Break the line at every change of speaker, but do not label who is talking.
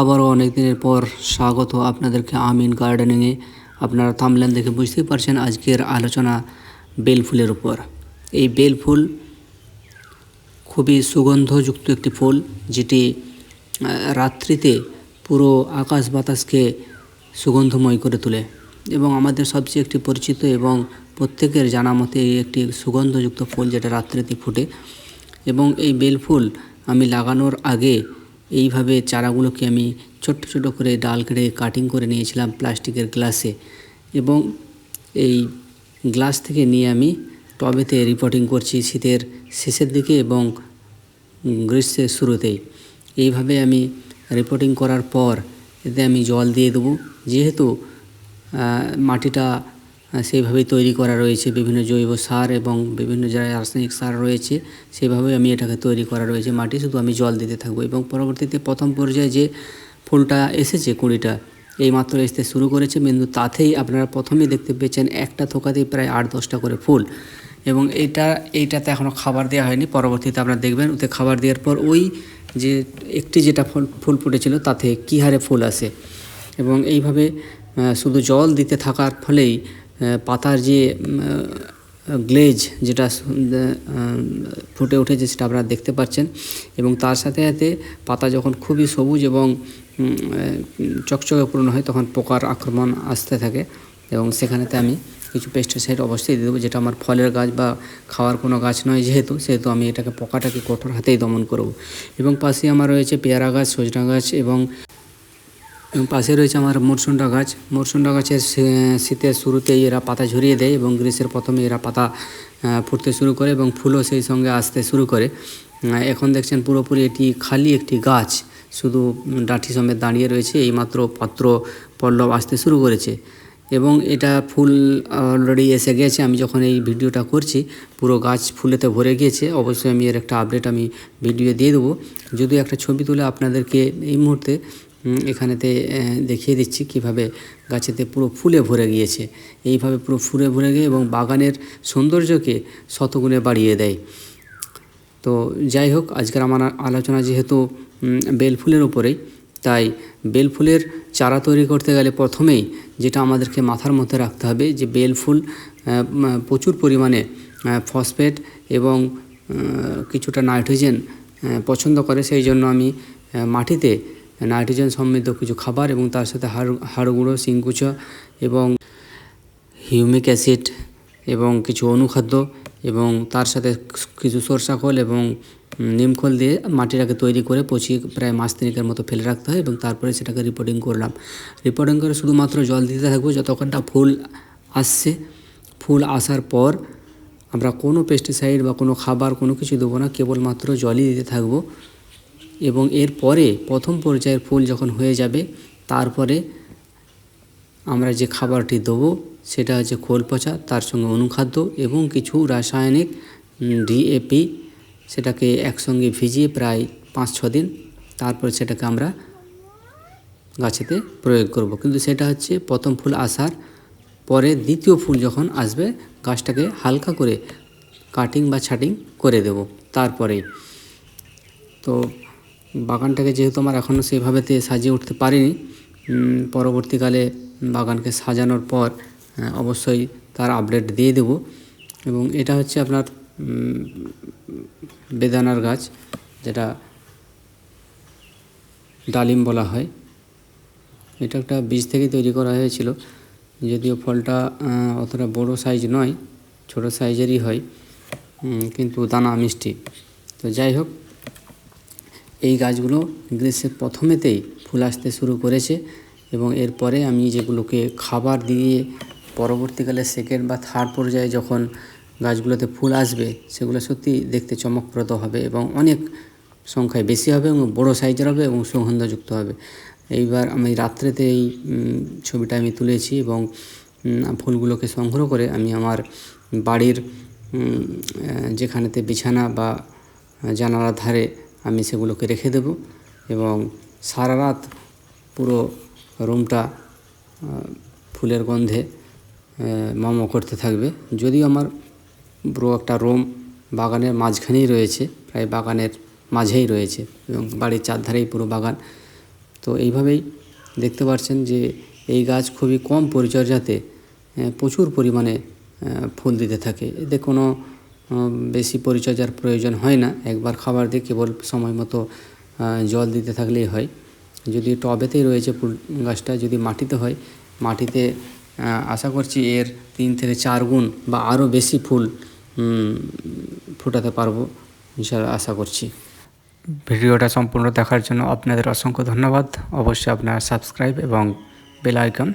আবারও অনেক দিনের পর স্বাগত আপনাদেরকে আমিন গার্ডেনিংয়ে। আপনারা থামলেন দেখে বুঝতেই পারছেন আজকের আলোচনা বেল ফুলের উপর। এই বেল ফুল খুবই সুগন্ধযুক্ত একটি ফুল, যেটি রাত্রিতে পুরো আকাশ বাতাসকে সুগন্ধময় করে তোলে এবং আমাদের সবচেয়ে একটি পরিচিত এবং প্রত্যেকের জানা মতে এই একটি সুগন্ধযুক্ত ফুল যেটা রাত্রিতে ফোটে। এবং এই বেল ফুল আমি লাগানোর আগে এইভাবে চারাগুলোকে আমি ছোট্ট ছোট করে ডাল কেটে কাটিং করে নিয়েছিলাম প্লাস্টিকের গ্লাসে এবং এই গ্লাস থেকে নিয়ে আমি টবেতে রিপোর্টিং করছি শীতের শেষের দিকে এবং গ্রীষ্মের শুরুতেই। এইভাবে আমি রিপোর্টিং করার পর এতে আমি জল দিয়ে দেবো। যেহেতু মাটিটা সেইভাবেই তৈরি করা রয়েছে। বিভিন্ন জৈব সার এবং বিভিন্ন যারা রাসায়নিক সার রয়েছে সেভাবেই আমি এটাকে তৈরি করা রয়েছে মাটি। শুধু আমি জল দিতে থাকব এবং পরবর্তীতে প্রথম পর্যায়ে যে ফুলটা এসেছে কুড়িটা, এই মাত্র আসতে শুরু করেছে কিন্তু তাতেই আপনারা প্রথমেই দেখতে পেয়েছেন একটা থোকাতেই প্রায় আট দশটা করে ফুল এবং এইটা এইটাতে এখনও খাবার দেওয়া হয়নি। পরবর্তীতে আপনারা দেখবেন, ওতে খাবার দেওয়ার পর ওই যে একটি যেটা ফুল ফুটেছিল তাতে কী হারে ফুল আসে এবং এইভাবে শুধু জল দিতে থাকার ফলেই পাতার যে গ্লেজ যেটা ফুটে উঠেছে সেটা আপনারা দেখতে পাচ্ছেন এবং তার সাথে সাথে পাতা যখন খুবই সবুজ এবং চকচকে পূর্ণ হয় তখন পোকার আক্রমণ আসতে থাকে এবং সেখানেতে আমি কিছু পেস্টিসাইড অবশ্যই দিয়ে দেবো, যেটা আমার ফলের গাছ বা খাওয়ার কোনো গাছ নয় যেহেতু, সেহেতু আমি এটাকে পোকাটাকে কঠোর হাতেই দমন করব। এবং পাশে আমার রয়েছে পেয়ারা গাছ, সজনা গাছ এবং এবং পাশে রয়েছে আমার মরসুন্ডা গাছ। মরসুন্ডা গাছের শীতের শুরুতেই এরা পাতা ঝরিয়ে দেয় এবং গ্রীষ্মের প্রথমে এরা পাতা ফুটতে শুরু করে এবং ফুলও সেই সঙ্গে আসতে শুরু করে। এখন দেখছেন পুরোপুরি এটি খালি একটি গাছ, শুধু ডাঁটি সমেত দাঁড়িয়ে রয়েছে, এইমাত্র পত্র পল্লব আসতে শুরু করেছে। এবং এটা ফুল অলরেডি এসে গেছে, আমি যখন এই ভিডিওটা করছি, পুরো গাছ ফুলেতে ভরে গিয়েছে, অবশ্যই আমি এর একটা আপডেট আমি ভিডিও দিয়ে দেবো। যদি একটা ছবি তুলে আপনাদেরকে এই মুহূর্তে এখানেতে দেখিয়ে দিচ্ছি কীভাবে গাছেতে পুরো ফুলে ভরে গিয়েছে। এইভাবে পুরো ফুলে ভরে গিয়ে এবং বাগানের সৌন্দর্যকে শতগুণে বাড়িয়ে দেয়। তো যাই হোক, আজকের আমার আলোচনা যেহেতু বেল ফুলের উপরেই, তাই বেল ফুলের চারা তৈরি করতে গেলে প্রথমেই যেটা আমাদেরকে মাথার মধ্যে রাখতে হবে যে বেল ফুল প্রচুর পরিমাণে ফসফেট এবং কিছুটা নাইট্রোজেন পছন্দ করে। সেই জন্য আমি মাটিতে নাইট্রোজেন সমৃদ্ধ কিছু খাবার এবং তার সাথে হাড় হাড় গুঁড়ো সিংকুচা এবং হিউমিক অ্যাসিড এবং কিছু অনুখাদ্য এবং তার সাথে কিছু সরষা খোল এবং উম, নিম খোল দিয়ে মাটিটাকে তৈরি করে পচিয়ে প্রায় মাস তিনেকের মতো ফেলে রাখতে হয় এবং তারপরে সেটাকে রিপোর্টিং করলাম। রিপোর্টিং করে শুধুমাত্র জল দিতে থাকব যতক্ষণটা ফুল আসছে ফুল আসার পর আমরা কোনো পেস্টিসাইড বা কোনো খাবার কোনো কিছু দেবো না কেবলমাত্র জলই দিতে থাকব। এবং এরপরে প্রথম পর্যায়ের ফুল যখন হয়ে যাবে, তারপরে আমরা যে খাবারটি দেবো, সেটা হচ্ছে খোল পচা, তার সঙ্গে অনুখাদ্য এবং কিছু রাসায়নিক ডিএপি সেটাকে একসঙ্গে ভিজিয়ে প্রায় পাঁচ ছ দিন, তারপর সেটাকে আমরা গাছেতে প্রয়োগ করব। কিন্তু সেটা হচ্ছে প্রথম ফুল আসার পরে দ্বিতীয় ফুল যখন আসবে, গাছটাকে হালকা করে কাটিং বা ছাটিং করে দেব তারপরেই তো বাগানটাকে যেহেতু আমার এখনও সেইভাবেতে সাজিয়ে উঠতে পারিনি পরবর্তীকালে বাগানকে সাজানোর পর অবশ্যই তার আপডেট দিয়ে দেব। এবং এটা হচ্ছে আপনার বেদানার গাছ, যেটা ডালিম বলা হয়। এটা একটা বীজ থেকে তৈরি করা হয়েছিল, যদিও ফলটা অতটা বড় সাইজ নয়, ছোট সাইজেরই হয় কিন্তু দানা মিষ্টি। তো যাই হোক এই গাছগুলো গ্রীষ্মের প্রথমেতেই ফুল আসতে শুরু করেছে এবং এরপরে আমি যেগুলোকে খাবার দিয়ে পরবর্তীকালে সেকেন্ড বা থার্ড পর্যায়ে যখন গাছগুলোতে ফুল আসবে, সেগুলো সত্যি দেখতে চমকপ্রদ হবে এবং অনেক সংখ্যায় বেশি হবে এবং বড় সাইজের হবে এবং সুগন্ধযুক্ত হবে। এইবার আমি রাত্রেতে এই ছবিটা আমি তুলেছি এবং ফুলগুলোকে সংগ্রহ করে আমি আমার বাড়ির যেখানেতে বিছানা বা জানালার ধারে আমি সেগুলোকে রেখে দেব এবং সারা রাত পুরো রুমটা ফুলের গন্ধে মম করতে থাকবে। যদিও আমার পুরো একটা রুম বাগানের মাঝখানেই রয়েছে, প্রায় বাগানের মাঝেই রয়েছে এবং বাড়ির চারধারেই পুরো বাগান। তো এইভাবেই দেখতে পাচ্ছেন যে এই গাছ খুবই কম পরিচর্যাতে প্রচুর পরিমাণে ফুল দিতে থাকে। এতে কোনো বেশি পরিচর্যার প্রয়োজন হয় না। একবার খাবার দিয়ে কেবল সময় মতো জল দিতে থাকলেই হয়। যদি টবেতেই রয়েছে ফুল গাছটা, যদি মাটিতে হয়, মাটিতে আশা করছি এর তিন থেকে চার গুণ বা আরও বেশি ফুল ফোটাতে পারব ইনশাল্লাহ আশা করছি। ভিডিওটা সম্পূর্ণ দেখার জন্য আপনাদের অসংখ্য ধন্যবাদ। অবশ্যই আপনারা সাবস্ক্রাইব এবং বেল আইকন